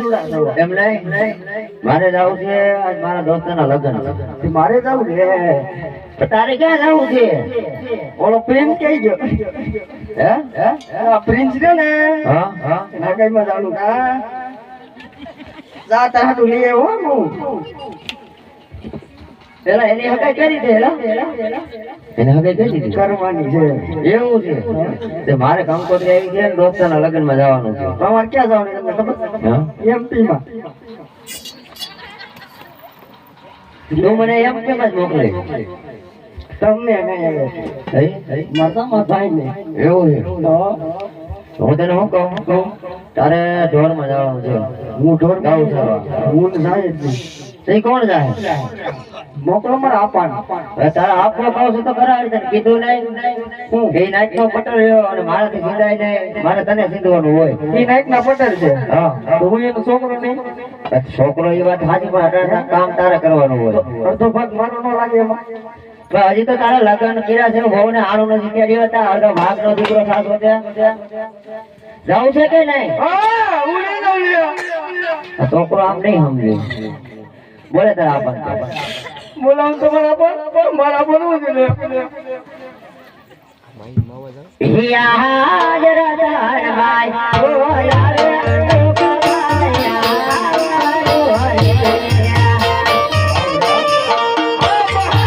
એમ મારે જવું છે આજ મારા દોસ્તના લગ્ન મારે જવું છે? તારે ક્યાં જવું છે? ઓલો પ્રિન્સ કઈ ગયો હે? પ્રિન્સ રહ્યો ને? કઈ માં જાણું કા? જા તારા તું લઈ આવ્યો હું. પેલા એની હગાઈ કરી દે એને હગાઈ કરી દીધી. કરવાની છે. એવું છે? તે મારે કંકોત્રી આવી છે ને લગ્નમાં જવાનું છે. તમારે ક્યાં જવાનું તમને ખબર? એમપી માં તું મને એમ કેમ જ મોકલે. તમને કઈ આવે હઈ? હઈ? માથામાં થાય ને. એવું છે? હું તને શું કહું? કહું તારે ઢોરમાં જવાનું છે. હું ઢોર ગાઉ સરવા હું જાય નહીં. કોણ જાય? મોકલો મને આપવાનું. તારા આપનો કહું છું તો કરાવી તને કીધું નહીં. એ નાઈટ નો પટર રહ્યો અને મારાથી સીધાય નહીં. મારે તને સીધવાનું હોય. એ નાઈટ ના પટેલ છે? હા. હું એનો છોકરો નહીં? છોકરો એ વાત સાચી પણ અઢાર કામ તારે કરવાનું હોય. અડધો ભાગ મારો ન લાગે એમાં. હજી તો તારા લગ્ન કર્યા છે બહુ ને આણું નથી કર્યો હતા અડધો ભાગ નો દીકરો સાસો જવું છે કે નહીં? છોકરો આમ નહીં સમજ્યો બોલે તારા આપણને બોલાવું તો બરાબર મારા બોલવું